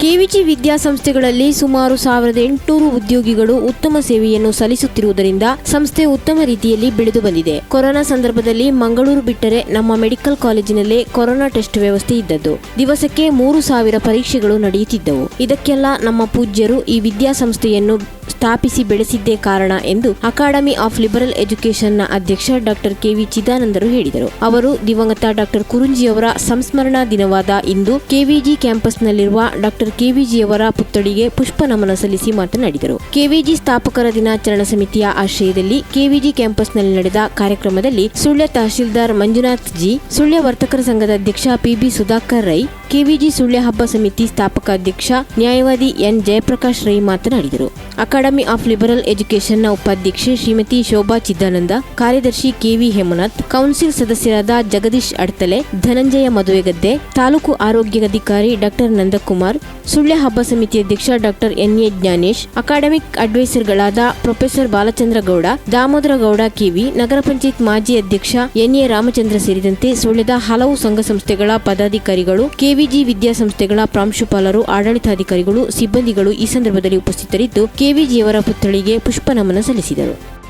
KVG ವಿದ್ಯಾಸಂಸ್ಥೆಗಳಲ್ಲಿ ಸುಮಾರು ಸಾವಿರದ ಎಂಟುನೂರು ಉದ್ಯೋಗಿಗಳು ಉತ್ತಮ ಸೇವೆಯನ್ನು ಸಲ್ಲಿಸುತ್ತಿರುವುದರಿಂದ ಸಂಸ್ಥೆ ಉತ್ತಮ ರೀತಿಯಲ್ಲಿ ಬೆಳೆದು ಬಂದಿದೆ. ಕೊರೋನಾ ಸಂದರ್ಭದಲ್ಲಿ ಮಂಗಳೂರು ಬಿಟ್ಟರೆ ನಮ್ಮ ಮೆಡಿಕಲ್ ಕಾಲೇಜಿನಲ್ಲೇ ಕೊರೋನಾ ಟೆಸ್ಟ್ ವ್ಯವಸ್ಥೆ ಇದ್ದದ್ದು. ದಿವಸಕ್ಕೆ ಮೂರು ಸಾವಿರ ಪರೀಕ್ಷೆಗಳು ನಡೆಯುತ್ತಿದ್ದವು. ಇದಕ್ಕೆಲ್ಲ ನಮ್ಮ ಪೂಜ್ಯರು ಈ ವಿದ್ಯಾಸಂಸ್ಥೆಯನ್ನು ಸ್ಥಾಪಿಸಿ ಬೆಳೆಸಿದ್ದೇ ಕಾರಣ ಎಂದು ಅಕಾಡೆಮಿ ಆಫ್ ಲಿಬರಲ್ ಎಜುಕೇಷನ್ನ ಅಧ್ಯಕ್ಷ ಡಾಕ್ಟರ್ ಕೆವಿ ಚಿದಾನಂದರು ಹೇಳಿದರು. ಅವರು ದಿವಂಗತ ಡಾಕ್ಟರ್ ಕುರುಂಜಿಯವರ ಸಂಸ್ಮರಣಾ ದಿನವಾದ ಇಂದು ಕೆವಿಜಿ ಕ್ಯಾಂಪಸ್ನಲ್ಲಿರುವ ಡಾಕ್ಟರ್ ಕೆವಿಜಿಯವರ ಪುತ್ಥಳಿಗೆ ಪುಷ್ಪ ನಮನ ಸಲ್ಲಿಸಿ ಮಾತನಾಡಿದರು. ಕೆವಿಜಿ ಸ್ಥಾಪಕರ ದಿನಾಚರಣಾ ಸಮಿತಿಯ ಆಶ್ರಯದಲ್ಲಿ ಕೆವಿಜಿ ಕ್ಯಾಂಪಸ್ನಲ್ಲಿ ನಡೆದ ಕಾರ್ಯಕ್ರಮದಲ್ಲಿ ಸುಳ್ಯ ತಹಶೀಲ್ದಾರ್ ಮಂಜುನಾಥ್ ಜಿ, ಸುಳ್ಯ ವರ್ತಕರ ಸಂಘದ ಅಧ್ಯಕ್ಷ ಪಿಬಿ ಸುಧಾಕರ್ ರೈ, ಕೆವಿಜಿ ಸುಳ್ಯ ಹಬ್ಬ ಸಮಿತಿ ಸ್ಥಾಪಕ ಅಧ್ಯಕ್ಷ ನ್ಯಾಯವಾದಿ ಎನ್ ಜಯಪ್ರಕಾಶ್ ರೈ ಮಾತನಾಡಿದರು. ಅಕಾಡೆಮಿ ಆಫ್ ಲಿಬರಲ್ ಎಜುಕೇಷನ್ನ ಉಪಾಧ್ಯಕ್ಷೆ ಶ್ರೀಮತಿ ಶೋಭಾ ಚಿದಾನಂದ, ಕಾರ್ಯದರ್ಶಿ ಕೆವಿ ಹೇಮನಾಥ್, ಕೌನ್ಸಿಲ್ ಸದಸ್ಯರಾದ ಜಗದೀಶ್ ಅಡ್ತಲೆ, ಧನಂಜಯ ಮದುವೆಗದ್ದೆ, ತಾಲೂಕು ಆರೋಗ್ಯ ಅಧಿಕಾರಿ ಡಾಕ್ಟರ್ ನಂದಕುಮಾರ್ ಸುಳ್ಯ ಹಬ್ಬ ಸಮಿತಿ ಅಧ್ಯಕ್ಷ doctor N A Gnanesh, academic ಅಡ್ವೈಸರ್ಗಳಾದ professor Balachandra Gowda Damodara Gowda K ನಗರ ಪಂಚಾಯತ್ ಮಾಜಿ ಅಧ್ಯಕ್ಷ ಎನ್ ಎ ರಾಮಚಂದ್ರ ಸೇರಿದಂತೆ ಸುಳ್ಯದ ಹಲವು ಸಂಘ ಸಂಸ್ಥೆಗಳ ಪದಾಧಿಕಾರಿಗಳು, ಕೆವಿಜಿ ವಿದ್ಯಾಸಂಸ್ಥೆಗಳ ಪ್ರಾಂಶುಪಾಲರು, ಆಡಳಿತಾಧಿಕಾರಿಗಳು, ಸಿಬ್ಬಂದಿಗಳು ಈ ಸಂದರ್ಭದಲ್ಲಿ ಉಪಸ್ಥಿತರಿದ್ದು ಕೆವಿಜಿಯವರ ಪುತ್ಥಳಿಗೆ ಪುಷ್ಪ ನಮನ ಸಲ್ಲಿಸಿದರು.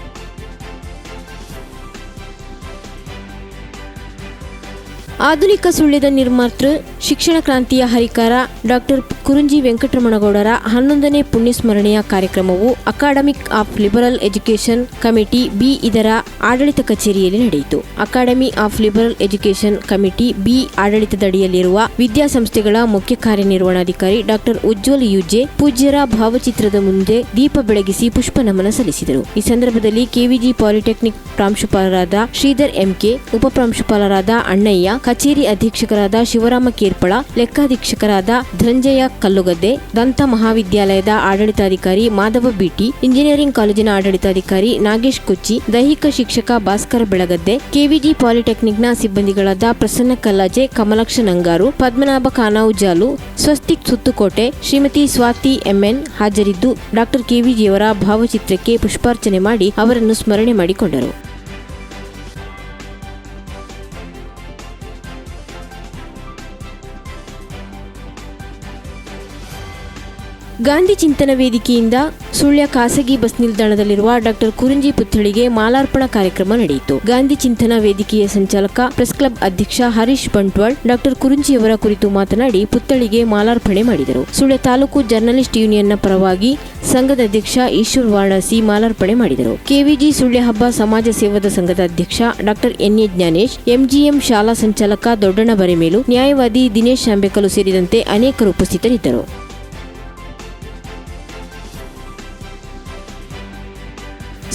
ಆಧುನಿಕ ಸುಳ್ಯದ ನಿರ್ಮಾತೃ ಶಿಕ್ಷಣ ಕ್ರಾಂತಿಯ ಹರಿಕಾರ ಡಾಕ್ಟರ್ ಕುರುಂಜಿ ವೆಂಕಟರಮಣಗೌಡರ ಹನ್ನೊಂದನೇ ಪುಣ್ಯಸ್ಮರಣೆಯ ಕಾರ್ಯಕ್ರಮವು academic of liberal education committee B ಇದರ ಆಡಳಿತ ಕಚೇರಿಯಲ್ಲಿ ನಡೆಯಿತು. Academy of liberal education committee B ಆಡಳಿತದಡಿಯಲ್ಲಿರುವ ವಿದ್ಯಾಸಂಸ್ಥೆಗಳ ಮುಖ್ಯ ಕಾರ್ಯನಿರ್ವಹಣಾಧಿಕಾರಿ ಡಾಕ್ಟರ್ ಉಜ್ವಲ್ ಯುಜೆ ಪೂಜ್ಯರ ಭಾವಚಿತ್ರದ ಮುಂದೆ ದೀಪ ಬೆಳಗಿಸಿ ಪುಷ್ಪ ನಮನ ಸಲ್ಲಿಸಿದರು. ಈ ಸಂದರ್ಭದಲ್ಲಿ ಕೆವಿಜಿ ಪಾಲಿಟೆಕ್ನಿಕ್ ಪ್ರಾಂಶುಪಾಲರಾದ ಶ್ರೀಧರ್ ಎಂಕೆ ಉಪಪ್ರಾಂಶುಪಾಲರಾದ ಅಣ್ಣಯ್ಯ, ಕಚೇರಿ ಅಧೀಕ್ಷಕರಾದ ಶಿವರಾಮ ಕೇರ್ಪಳ ಲೆಕ್ಕಾಧೀಕ್ಷಕರಾದ ಧನಂಜಯ ಕಲ್ಲುಗದ್ದೆ, ದಂತ ಮಹಾವಿದ್ಯಾಲಯದ ಆಡಳಿತಾಧಿಕಾರಿ ಮಾಧವ ಬಿಟಿ, ಇಂಜಿನಿಯರಿಂಗ್ ಕಾಲೇಜಿನ ಆಡಳಿತಾಧಿಕಾರಿ ನಾಗೇಶ್ ಕೊಚ್ಚಿ, ದೈಹಿಕ ಶಿಕ್ಷಕ ಭಾಸ್ಕರ್ ಬೆಳಗದ್ದೆ, ಕೆವಿಜಿ ಪಾಲಿಟೆಕ್ನಿಕ್ನ ಸಿಬ್ಬಂದಿಗಳಾದ ಪ್ರಸನ್ನ ಕಲ್ಲಾಜೆ, ಕಮಲಾಕ್ಷ ನಂಗಾರು, ಪದ್ಮನಾಭ ಖಾನಾವುಜಾಲು ಸ್ವಸ್ತಿಕ್ ಸುತ್ತುಕೋಟೆ, ಶ್ರೀಮತಿ ಸ್ವಾತಿ ಎಂಎನ್ ಹಾಜರಿದ್ದು ಡಾಕ್ಟರ್ ಕೆವಿಜಿಯವರ ಭಾವಚಿತ್ರಕ್ಕೆ ಪುಷ್ಪಾರ್ಚನೆ ಮಾಡಿ ಅವರನ್ನು ಸ್ಮರಣೆ ಮಾಡಿಕೊಂಡರು. ಗಾಂಧಿ ಚಿಂತನ ವೇದಿಕೆಯಿಂದ ಸುಳ್ಯ ಖಾಸಗಿ ಬಸ್ ನಿಲ್ದಾಣದಲ್ಲಿರುವ ಡಾಕ್ಟರ್ ಕುರುಂಜಿ ಪುತ್ಥಳಿಗೆ ಮಾಲಾರ್ಪಣಾ ಕಾರ್ಯಕ್ರಮ ನಡೆಯಿತು. ಗಾಂಧಿ ಚಿಂತನ ವೇದಿಕೆಯ ಸಂಚಾಲಕ ಪ್ರೆಸ್ ಕ್ಲಬ್ ಅಧ್ಯಕ್ಷ ಹರೀಶ್ ಬಂಟ್ವಾಳ್, ಡಾಕ್ಟರ್ ಕುರುಂಜಿಯವರ ಕುರಿತು ಮಾತನಾಡಿ ಪುತ್ಥಳಿಗೆ ಮಾಲಾರ್ಪಣೆ ಮಾಡಿದರು. ಸುಳ್ಯ ತಾಲೂಕು ಜರ್ನಲಿಸ್ಟ್ ಯೂನಿಯನ್ನ ಪರವಾಗಿ ಸಂಘದ ಅಧ್ಯಕ್ಷ ಈಶ್ವರ್ ವಾರಣಾಸಿ ಮಾಲಾರ್ಪಣೆ ಮಾಡಿದರು. ಕೆವಿಜಿ ಸುಳ್ಯ ಹಬ್ಬ ಸಮಾಜ ಸೇವದ ಸಂಘದ ಅಧ್ಯಕ್ಷ doctor N A Gnanesh, MGM ಶಾಲಾ ಸಂಚಾಲಕ ದೊಡ್ಡಣ್ಣ ಬರೆಮೇಲು, ನ್ಯಾಯವಾದಿ ದಿನೇಶ್ ಶಾಂಬೇಕಲು ಸೇರಿದಂತೆ ಅನೇಕರು ಉಪಸ್ಥಿತರಿದ್ದರು.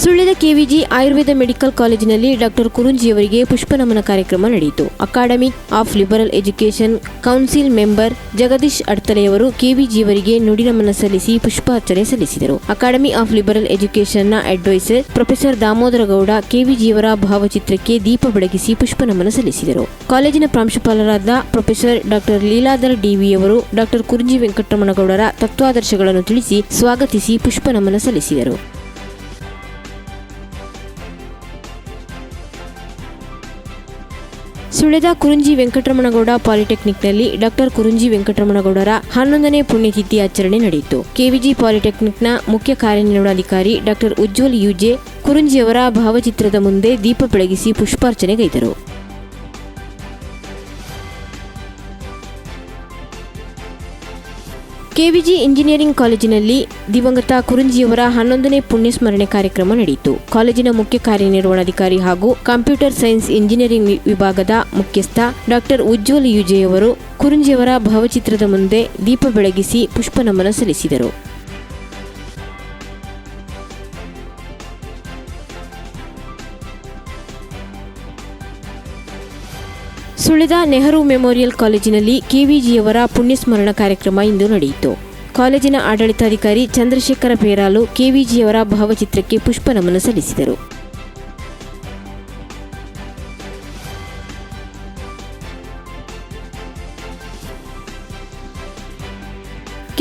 ಸುಳ್ಯದ ಕೆವಿಜಿ ಆಯುರ್ವೇದ ಮೆಡಿಕಲ್ ಕಾಲೇಜಿನಲ್ಲಿ ಡಾಕ್ಟರ್ ಕುರುಂಜಿಯವರಿಗೆ ಪುಷ್ಪ ನಮನ ಕಾರ್ಯಕ್ರಮ ನಡೆಯಿತು. Academy of liberal education council member Jagadish ಅಡ್ತಲೆಯವರು ನುಡಿ ನಮನ ಸಲ್ಲಿಸಿ ಪುಷ್ಪಾರ್ಚನೆ ಸಲ್ಲಿಸಿದರು. ಅಕಾಡೆಮಿ ಆಫ್ ಲಿಬರಲ್ ಎಜುಕೇಷನ್ನ ಅಡ್ವೈಸರ್ ಪ್ರೊಫೆಸರ್ ದಾಮೋದರ ಗೌಡ ಕೆವಿಜಿಯವರ ಭಾವಚಿತ್ರಕ್ಕೆ ದೀಪ ಬೆಳಗಿಸಿ ಪುಷ್ಪ ನಮನ ಸಲ್ಲಿಸಿದರು. ಕಾಲೇಜಿನ ಪ್ರಾಂಶುಪಾಲರಾದ ಪ್ರೊಫೆಸರ್ ಡಾಕ್ಟರ್ ಲೀಲಾಧರ್ ಡಿವಿಯವರು ಡಾಕ್ಟರ್ ಕುರುಂಜಿ ವೆಂಕಟರಮಣಗೌಡರ ತತ್ವಾದರ್ಶಗಳನ್ನು ತಿಳಿಸಿ ಸ್ವಾಗತಿಸಿ ಪುಷ್ಪ ನಮನ ಸಲ್ಲಿಸಿದರು. ಸುಳ್ಯದ ಕುರುಂಜಿ ವೆಂಕಟರಮಣಗೌಡ ಪಾಲಿಟೆಕ್ನಿಕ್ನಲ್ಲಿ ಡಾಕ್ಟರ್ ಕುರುಂಜಿ ವೆಂಕಟರಮಣಗೌಡರ ಹನ್ನೊಂದನೇ ಪುಣ್ಯತಿಥಿ ಆಚರಣೆ ನಡೆಯಿತು. ಕೆವಿಜಿ ಪಾಲಿಟೆಕ್ನಿಕ್ನ ಮುಖ್ಯ ಕಾರ್ಯನಿರ್ವಹಣಾಧಿಕಾರಿ ಡಾಕ್ಟರ್ ಉಜ್ವಲ್ ಯುಜೆ ಕುರುಂಜಿಯವರ ಭಾವಚಿತ್ರದ ಮುಂದೆ ದೀಪ ಬೆಳಗಿಸಿ ಪುಷ್ಪಾರ್ಚನೆಗೈದರು ಕೆವಿಜಿ ಇಂಜಿನಿಯರಿಂಗ್ ಕಾಲೇಜಿನಲ್ಲಿ ದಿವಂಗತ ಕುರುಂಜಿಯವರ ಹನ್ನೊಂದನೇ ಪುಣ್ಯಸ್ಮರಣೆ ಕಾರ್ಯಕ್ರಮ ನಡೆಯಿತು. ಕಾಲೇಜಿನ ಮುಖ್ಯ ಕಾರ್ಯನಿರ್ವಹಣಾಧಿಕಾರಿ ಹಾಗೂ ಕಂಪ್ಯೂಟರ್ ಸೈನ್ಸ್ ಇಂಜಿನಿಯರಿಂಗ್ ವಿಭಾಗದ ಮುಖ್ಯಸ್ಥ ಡಾಕ್ಟರ್ ಉಜ್ವಲ್ ಯುಜೆಯವರು ಕುರುಂಜಿಯವರ ಭಾವಚಿತ್ರದ ಮುಂದೆ ದೀಪ ಬೆಳಗಿಸಿ ಪುಷ್ಪ ನಮನ ಸಲ್ಲಿಸಿದರು. ಸುಳ್ಯದ ನೆಹರು ಮೆಮೋರಿಯಲ್ ಕಾಲೇಜಿನಲ್ಲಿ ಕೆವಿಜಿಯವರ ಪುಣ್ಯಸ್ಮರಣ ಕಾರ್ಯಕ್ರಮ ಇಂದು ನಡೆಯಿತು. ಕಾಲೇಜಿನ ಆಡಳಿತಾಧಿಕಾರಿ ಚಂದ್ರಶೇಖರ ಪೇರಾಲು ಕೆವಿಜಿಯವರ ಭಾವಚಿತ್ರಕ್ಕೆ ಪುಷ್ಪ ನಮನ ಸಲ್ಲಿಸಿದರು.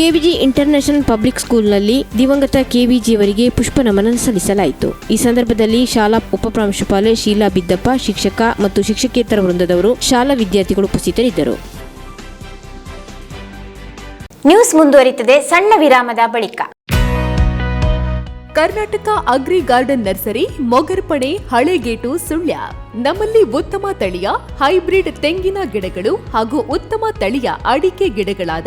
ಕೆವಿಜಿ ಇಂಟರ್ನ್ಯಾಷನಲ್ ಪಬ್ಲಿಕ್ ಸ್ಕೂಲ್ನಲ್ಲಿ ದಿವಂಗತ ಕೆವಿಜಿಯವರಿಗೆ ಪುಷ್ಪ ನಮನ ಸಲ್ಲಿಸಲಾಯಿತು. ಈ ಸಂದರ್ಭದಲ್ಲಿ ಶಾಲಾ ಉಪಪ್ರಾಂಶುಪಾಲೆ ಶೀಲಾ ಬಿದ್ದಪ್ಪ ಶಿಕ್ಷಕ ಮತ್ತು ಶಿಕ್ಷಕೇತರ ವೃಂದದವರು ಶಾಲಾ ವಿದ್ಯಾರ್ಥಿಗಳು ಉಪಸ್ಥಿತರಿದ್ದರು. ನ್ಯೂಸ್ ಮುಂದುವರಿಯುತ್ತದೆ ಸಣ್ಣ ವಿರಾಮದ ಬಳಿಕ. Karnataka agri garden nursery Mogarpane Halegate Sullia. ನಮ್ಮಲ್ಲಿ ಉತ್ತಮ ತಳಿಯ ಹೈಬ್ರಿಡ್ ತೆಂಗಿನ ಗಿಡಗಳು ಹಾಗೂ ಉತ್ತಮ ತಳಿಯ ಅಡಿಕೆ ಗಿಡಗಳಾದ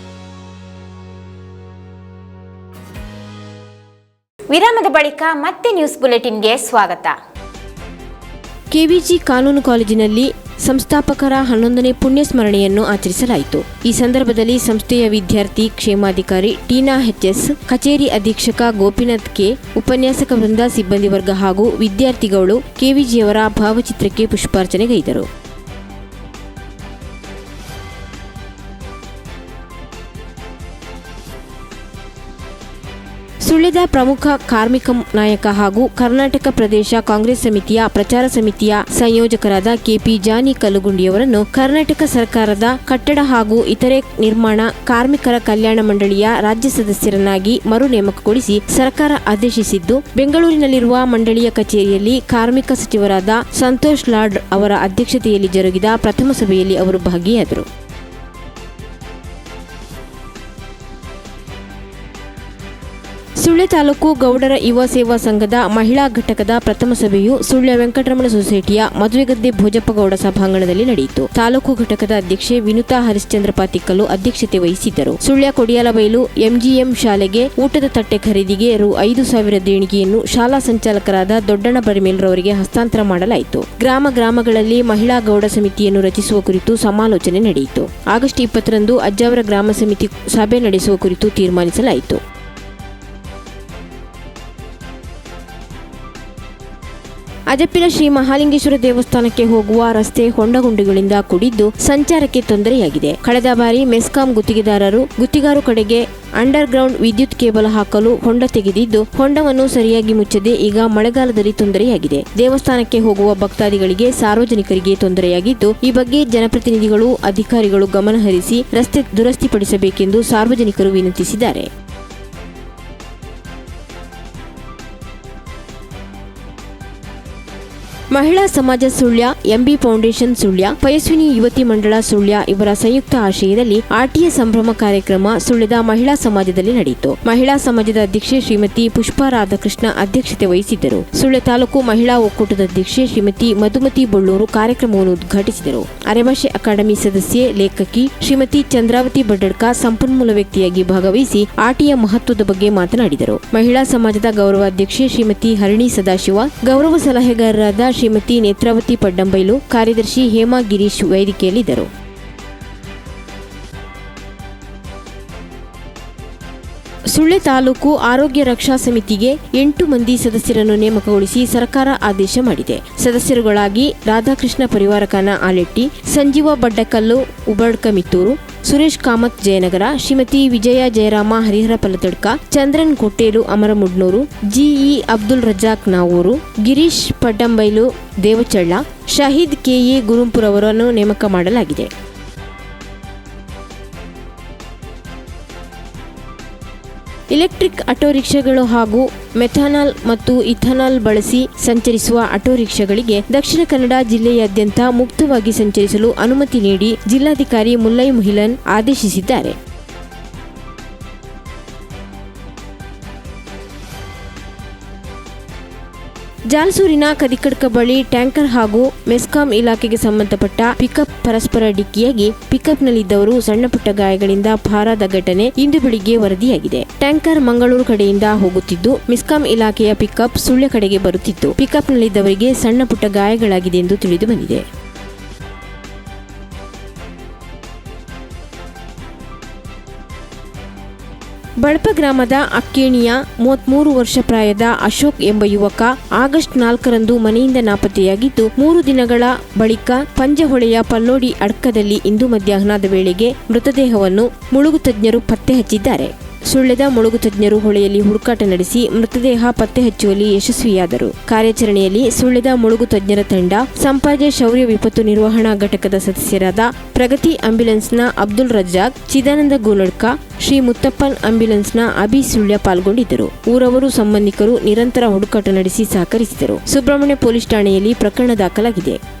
ವಿರಾಮದ ಬಳಿಕ ಮತ್ತೆ ನ್ಯೂಸ್ ಬುಲೆಟಿನ್ಗೆ ಸ್ವಾಗತ. ಕೆವಿಜಿ ಕಾನೂನು ಕಾಲೇಜಿನಲ್ಲಿ ಸಂಸ್ಥಾಪಕರ ಹನ್ನೊಂದನೇ ಪುಣ್ಯ ಸ್ಮರಣೆಯನ್ನು ಆಚರಿಸಲಾಯಿತು. ಈ ಸಂದರ್ಭದಲ್ಲಿ ಸಂಸ್ಥೆಯ ವಿದ್ಯಾರ್ಥಿ ಕ್ಷೇಮಾಧಿಕಾರಿ ಟೀನಾ ಎಚ್ಎಸ್ ಕಚೇರಿ ಅಧೀಕ್ಷಕ ಗೋಪಿನಾಥ್ ಕೆ, ಉಪನ್ಯಾಸಕ ವೃಂದ ಸಿಬ್ಬಂದಿ ವರ್ಗ ಹಾಗೂ ವಿದ್ಯಾರ್ಥಿಗಳು ಕೆವಿಜಿಯವರ ಭಾವಚಿತ್ರಕ್ಕೆ ಪುಷ್ಪಾರ್ಚನೆಗೈದರು. ಸುಳ್ಯದ ಪ್ರಮುಖ ಕಾರ್ಮಿಕ ನಾಯಕ ಹಾಗೂ ಕರ್ನಾಟಕ ಪ್ರದೇಶ ಕಾಂಗ್ರೆಸ್ ಸಮಿತಿಯ ಪ್ರಚಾರ ಸಮಿತಿಯ ಸಂಯೋಜಕರಾದ ಕೆಪಿ ಜಾನಿ ಕಲ್ಲುಗುಂಡಿಯವರನ್ನು ಕರ್ನಾಟಕ ಸರ್ಕಾರದ ಕಟ್ಟಡ ಹಾಗೂ ಇತರೆ ನಿರ್ಮಾಣ ಕಾರ್ಮಿಕರ ಕಲ್ಯಾಣ ಮಂಡಳಿಯ ರಾಜ್ಯ ಸದಸ್ಯರನ್ನಾಗಿ ಮರು ನೇಮಕಗೊಳಿಸಿ ಸರ್ಕಾರ ಆದೇಶಿಸಿದ್ದು, ಬೆಂಗಳೂರಿನಲ್ಲಿರುವ ಮಂಡಳಿಯ ಕಚೇರಿಯಲ್ಲಿ ಕಾರ್ಮಿಕ ಸಚಿವರಾದ ಸಂತೋಷ್ ಲಾಡ್ ಅವರ ಅಧ್ಯಕ್ಷತೆಯಲ್ಲಿ ಜರುಗಿದ ಪ್ರಥಮ ಸಭೆಯಲ್ಲಿ ಅವರು ಭಾಗಿಯಾದರು. ಸುಳ್ಯ ತಾಲೂಕು ಗೌಡರ ಯುವ ಸೇವಾ ಸಂಘದ ಮಹಿಳಾ ಘಟಕದ ಪ್ರಥಮ ಸಭೆಯು ಸುಳ್ಯ ವೆಂಕಟರಮಣ ಸೊಸೈಟಿಯ ಮದುವೆಗದ್ದೆ ಭೋಜಪ್ಪಗೌಡ ಸಭಾಂಗಣದಲ್ಲಿ ನಡೆಯಿತು. ತಾಲೂಕು ಘಟಕದ ಅಧ್ಯಕ್ಷೆ ವಿನುತಾ ಹರಿಶ್ಚಂದ್ರ ಪಾತಿಕ್ಕಲು ಅಧ್ಯಕ್ಷತೆ ವಹಿಸಿದ್ದರು. ಸುಳ್ಯ ಕೊಡಿಯಾಲಬೈಲು ಎಂಜಿಎಂ ಶಾಲೆಗೆ ಊಟದ ತಟ್ಟೆ ಖರೀದಿಗೆ ರು ಐದು ಸಾವಿರ ದೇಣಿಗೆಯನ್ನು ಶಾಲಾ ಸಂಚಾಲಕರಾದ ದೊಡ್ಡಣ್ಣ ಬರಿಮೇಲ್ರವರಿಗೆ ಹಸ್ತಾಂತರ ಮಾಡಲಾಯಿತು. ಗ್ರಾಮ ಗ್ರಾಮಗಳಲ್ಲಿ ಮಹಿಳಾ ಗೌಡ ಸಮಿತಿಯನ್ನು ರಚಿಸುವ ಕುರಿತು ಸಮಾಲೋಚನೆ ನಡೆಯಿತು. ಆಗಸ್ಟ್ ಇಪ್ಪತ್ತರಂದು ಅಜ್ಜಾವರ ಗ್ರಾಮ ಸಮಿತಿ ಸಭೆ ನಡೆಸುವ ಕುರಿತು ತೀರ್ಮಾನಿಸಲಾಯಿತು. ಅಜಪಿನ ಶ್ರೀ ಮಹಾಲಿಂಗೇಶ್ವರ ದೇವಸ್ಥಾನಕ್ಕೆ ಹೋಗುವ ರಸ್ತೆ ಹೊಂಡಗುಂಡಿಗಳಿಂದ ಕೂಡಿದ್ದು ಸಂಚಾರಕ್ಕೆ ತೊಂದರೆಯಾಗಿದೆ. ಕಳೆದ ಬಾರಿ ಮೆಸ್ಕಾಂ ಗುತ್ತಿಗೆದಾರರು ಗುತ್ತಿಗಾರು ಕಡೆಗೆ ಅಂಡರ್ ಗ್ರೌಂಡ್ ವಿದ್ಯುತ್ ಕೇಬಲ್ ಹಾಕಲು ಹೊಂಡ ತೆಗೆದಿದ್ದು, ಹೊಂಡವನ್ನು ಸರಿಯಾಗಿ ಮುಚ್ಚದೆ ಈಗ ಮಳೆಗಾಲದಲ್ಲಿ ತೊಂದರೆಯಾಗಿದೆ. ದೇವಸ್ಥಾನಕ್ಕೆ ಹೋಗುವ ಭಕ್ತಾದಿಗಳಿಗೆ ಸಾರ್ವಜನಿಕರಿಗೆ ತೊಂದರೆಯಾಗಿದ್ದು, ಈ ಬಗ್ಗೆ ಜನಪ್ರತಿನಿಧಿಗಳು, ಅಧಿಕಾರಿಗಳು ಗಮನಹರಿಸಿ ರಸ್ತೆ ದುರಸ್ತಿಪಡಿಸಬೇಕೆಂದು ಸಾರ್ವಜನಿಕರು ವಿನಂತಿಸಿದ್ದಾರೆ. ಮಹಿಳಾ ಸಮಾಜ ಸುಳ್ಯ ಎಂಬಿ ಫೌಂಡೇಶನ್ ಸುಳ್ಯ ಪಯಸ್ವಿನಿ ಯುವತಿ ಮಂಡಳ ಸುಳ್ಯ ಇವರ ಸಂಯುಕ್ತ ಆಶಯದಲ್ಲಿ ಆಟಿಯ ಸಂಭ್ರಮ ಕಾರ್ಯಕ್ರಮ ಸುಳ್ಯದ ಮಹಿಳಾ ಸಮಾಜದಲ್ಲಿ ನಡೆಯಿತು. ಮಹಿಳಾ ಸಮಾಜದ ಅಧ್ಯಕ್ಷೆ ಶ್ರೀಮತಿ ಪುಷ್ಪಾ ರಾಧಾಕೃಷ್ಣ ಅಧ್ಯಕ್ಷತೆ ವಹಿಸಿದ್ದರು. ಸುಳ್ಯ ತಾಲೂಕು ಮಹಿಳಾ ಒಕ್ಕೂಟದ ಅಧ್ಯಕ್ಷೆ ಶ್ರೀಮತಿ ಮಧುಮತಿ ಬೊಳ್ಳೂರು ಕಾರ್ಯಕ್ರಮವನ್ನು ಉದ್ಘಾಟಿಸಿದರು. ಅರೆಭಾಷೆ ಅಕಾಡೆಮಿ ಸದಸ್ಯೆ, ಲೇಖಕಿ ಶ್ರೀಮತಿ ಚಂದ್ರಾವತಿ ಬಡ್ಡಡ್ಕ ಸಂಪನ್ಮೂಲ ವ್ಯಕ್ತಿಯಾಗಿ ಭಾಗವಹಿಸಿ ಆಟಿಯ ಮಹತ್ವದ ಬಗ್ಗೆ ಮಾತನಾಡಿದರು. ಮಹಿಳಾ ಸಮಾಜದ ಗೌರವಾಧ್ಯಕ್ಷೆ ಶ್ರೀಮತಿ ಹರಿಣಿ ಸದಾಶಿವ, ಗೌರವ ಸಲಹೆಗಾರರಾದ ಶ್ರೀಮತಿ ನೇತ್ರಾವತಿ ಪಡ್ಡಂಬೈಲು ಕಾರ್ಯದರ್ಶಿ ಹೇಮಾ ಗಿರೀಶ್ ವೇದಿಕೆಯಲ್ಲಿದ್ದರು. ಸುಳ್ಳೆ ತಾಲೂಕು ಆರೋಗ್ಯ ರಕ್ಷಾ ಸಮಿತಿಗೆ ಎಂಟು ಮಂದಿ ಸದಸ್ಯರನ್ನು ನೇಮಕಗೊಳಿಸಿ ಸರ್ಕಾರ ಆದೇಶ ಮಾಡಿದೆ. ಸದಸ್ಯರುಗಳಾಗಿ ರಾಧಾಕೃಷ್ಣ ಪರಿವಾರಕನ ಆಲೆಟ್ಟಿ, ಸಂಜೀವ ಬಡ್ಡಕಲ್ಲು ಉಬಡ್ಕ ಮಿತ್ತೂರು ಸುರೇಶ್ ಕಾಮತ್ ಜಯನಗರ, ಶ್ರೀಮತಿ ವಿಜಯ ಜಯರಾಮ, ಹರಿಹರ ಪಲತಡ್ಕ, ಚಂದ್ರನ್ ಕೊಟ್ಟೇಲು, ಅಮರಮುಡ್ನೂರು, ಜಿಇ ಅಬ್ದುಲ್ ರಜಾಕ್ ನಾವೂರು, ಗಿರೀಶ್ ಪಡ್ಡಂಬೈಲು ದೇವಚಳ್ಳ, ಶಹೀದ್ ಕೆಎ ಗುರುಂಪುರ್ ಅವರನ್ನು ನೇಮಕ ಮಾಡಲಾಗಿದೆ. ಇಲೆಕ್ಟ್ರಿಕ್ ಆಟೋ ರಿಕ್ಷಾಗಳು ಹಾಗೂ ಮೆಥನಾಲ್ ಮತ್ತು ಇಥನಾಲ್ ಬಳಸಿ ಸಂಚರಿಸುವ ಆಟೋ ರಿಕ್ಷಾಗಳಿಗೆ ದಕ್ಷಿಣ ಕನ್ನಡ ಜಿಲ್ಲೆಯಾದ್ಯಂತ ಮುಕ್ತವಾಗಿ ಸಂಚರಿಸಲು ಅನುಮತಿ ನೀಡಿ ಜಿಲ್ಲಾಧಿಕಾರಿ ಮುಲ್ಲೈ ಮುಹಿಲನ್ ಆದೇಶಿಸಿದ್ದಾರೆ. ಜಾಲ್ಸೂರಿನ ಕದಿಕಡ್ಕ ಬಳಿ ಟ್ಯಾಂಕರ್ ಹಾಗೂ ಮೆಸ್ಕಾಂ ಇಲಾಖೆಗೆ ಸಂಬಂಧಪಟ್ಟ ಪಿಕಪ್ ಪರಸ್ಪರ ಡಿಕ್ಕಿಯಾಗಿ ಪಿಕಪ್ನಲ್ಲಿದ್ದವರು ಸಣ್ಣಪುಟ್ಟ ಗಾಯಗಳಿಂದ ಪಾರಾದ ಘಟನೆ ಇಂದು ಬೆಳಿಗ್ಗೆ ವರದಿಯಾಗಿದೆ. ಟ್ಯಾಂಕರ್ ಮಂಗಳೂರು ಕಡೆಯಿಂದ ಹೋಗುತ್ತಿದ್ದು, ಮೆಸ್ಕಾಂ ಇಲಾಖೆಯ ಪಿಕಪ್ ಸುಳ್ಯ ಕಡೆಗೆ ಬರುತ್ತಿತ್ತು. ಪಿಕಪ್ನಲ್ಲಿದ್ದವರಿಗೆ ಸಣ್ಣ ಪುಟ್ಟ ಗಾಯಗಳಾಗಿದೆ ಎಂದು ತಿಳಿದು ಬಂದಿದೆ. ಬಳಪ ಗ್ರಾಮದ ಅಕ್ಕೇಣಿಯ ಮೂವತ್ಮೂರು ವರ್ಷ ಪ್ರಾಯದ ಅಶೋಕ್ ಎಂಬ ಯುವಕ ಆಗಸ್ಟ್ ನಾಲ್ಕರಂದು ಮನೆಯಿಂದ ನಾಪತ್ತೆಯಾಗಿದ್ದು, ಮೂರು ದಿನಗಳ ಬಳಿಕ ಪಂಜಹೊಳೆಯ ಪಲ್ಲೋಡಿ ಅಡ್ಕದಲ್ಲಿ ಇಂದು ಮಧ್ಯಾಹ್ನದ ವೇಳೆಗೆ ಮೃತದೇಹವನ್ನು ಮುಳುಗು ತಜ್ಞರು ಪತ್ತೆ ಹಚ್ಚಿದ್ದಾರೆ. ಸುಳ್ಯದ ಮುಳುಗು ತಜ್ಞರು ಹೊಳೆಯಲ್ಲಿ ಹುಡುಕಾಟ ನಡೆಸಿ ಮೃತದೇಹ ಪತ್ತೆ ಹಚ್ಚುವಲ್ಲಿ ಯಶಸ್ವಿಯಾದರು. ಕಾರ್ಯಾಚರಣೆಯಲ್ಲಿ ಸುಳ್ಯದ ಮುಳುಗು ತಜ್ಞರ ತಂಡ, ಸಂಪಾಜೆ ಶೌರ್ಯ ವಿಪತ್ತು ನಿರ್ವಹಣಾ ಘಟಕದ ಸದಸ್ಯರಾದ ಪ್ರಗತಿ ಆಂಬ್ಯುಲೆನ್ಸ್ನ ಅಬ್ದುಲ್ ರಜಾಕ್ ಚಿದಾನಂದ ಗೋಲಡ್ಕ, ಶ್ರೀ ಮುತ್ತಪ್ಪನ್ ಆಂಬ್ಯುಲೆನ್ಸ್ನ ಅಭಿ ಸುಳ್ಯ ಪಾಲ್ಗೊಂಡಿದ್ದರು. ಊರವರು ಸಂಬಂಧಿಕರು ನಿರಂತರ ಹುಡುಕಾಟ ನಡೆಸಿ ಸಹಕರಿಸಿದರು. ಸುಬ್ರಹ್ಮಣ್ಯ ಪೊಲೀಸ್ ಠಾಣೆಯಲ್ಲಿ ಪ್ರಕರಣ ದಾಖಲಾಗಿದೆ.